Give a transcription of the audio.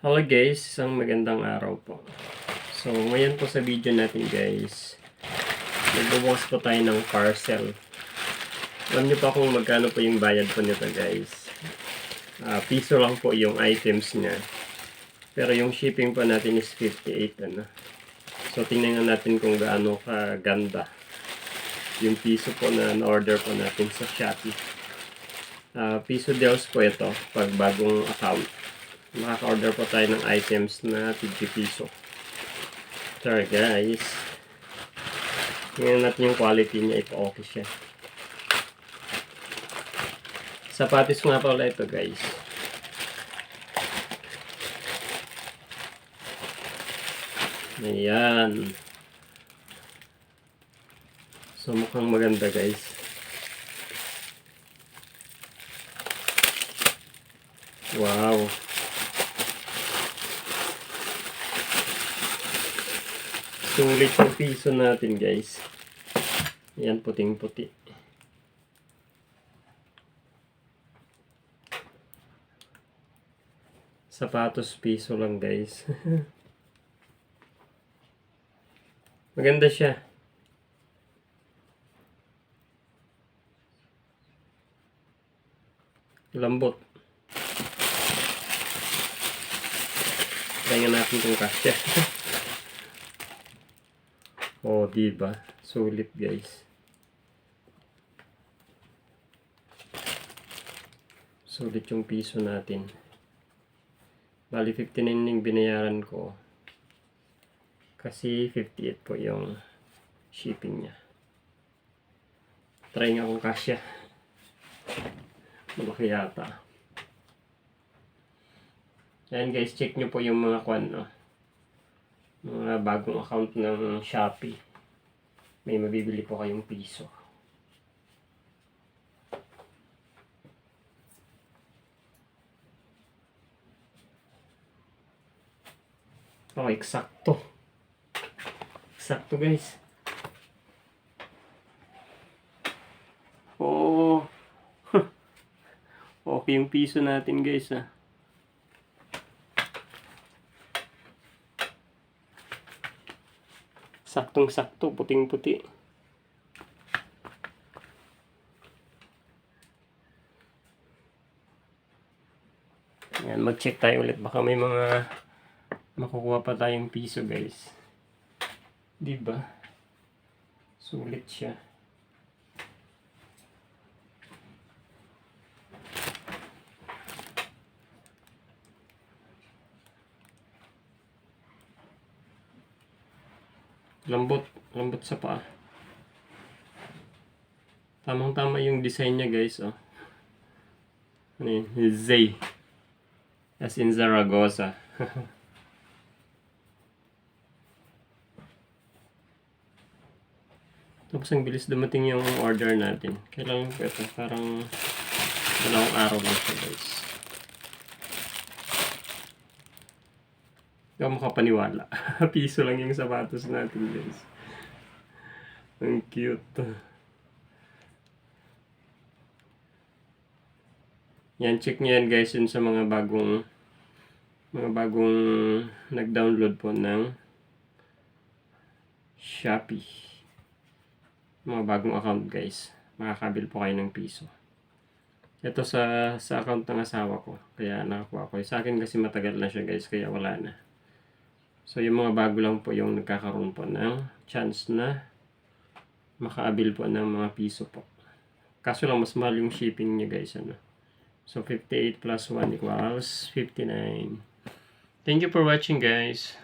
Hello guys, isang magandang araw po. So ngayon po sa video natin guys, magbubukas po tayo ng parcel. Alam niyo pa kung magkano po yung bayad po nito guys. Ah, piso lang po yung items niya. Pero yung shipping po natin is 58 ano. So tingnan natin kung gaano kaganda yung piso po na na-order po natin sa Shopee. Ah, piso deals po ito pag bagong account makaka-order po tayo ng items na 50 piso. Sorry guys. Tingnan natin yung quality niya if okay siya. Sapatis nga pala ito guys. Ayan. So mukhang maganda guys. Wow. Sulit yung piso natin guys. Yan puting puti. Sapatos piso lang guys. Maganda siya. Lambot. Nga natin kung kasya. Oh, di ba? Sulit, guys. Sulit yung piso natin. Bali, 59 yung binayaran ko. Kasi 58 po yung shipping niya. Try nga kung kasya. Malaki yata. Ayan guys, check nyo po yung mga kwan, no? Mga bagong account ng Shopee. May mabibili po kayong piso. Oh, eksakto. Eksakto, guys. Oh. okay yung piso natin, guys, ah. Saktong-sakto, puting-puti. Yan, mag-check tayo ulit. Baka may mga makukuha pa tayong piso, guys. Ba? Sulit siya. Lambot, lambot sa paa. Tamang-tama yung design niya, guys, oh. Ano yun? Zay. As in Zaragoza. Tapos ang bilis dumating yung order natin. Kailangan ko ito. Parang dalawang araw lang siya, guys. Hindi ako makapaniwala. Piso lang yung sapatos natin, guys. Ang cute. Yan, check nyo yan guys yun sa mga bagong mga bagong nag-download po ng Shopee. Mga bagong account guys. Makakabil po kayo ng piso. Ito sa sa account ng asawa ko. Kaya nakakuha ko. Sa akin kasi matagal na siya guys. Kaya wala na. So yung mga bago lang po yung nagkakaroon po ng chance na makaabil po ng mga piso po. Kaso lang mas mahal yung shipping niya guys. Ano? So 58 plus 1 equals 59. Thank you for watching guys.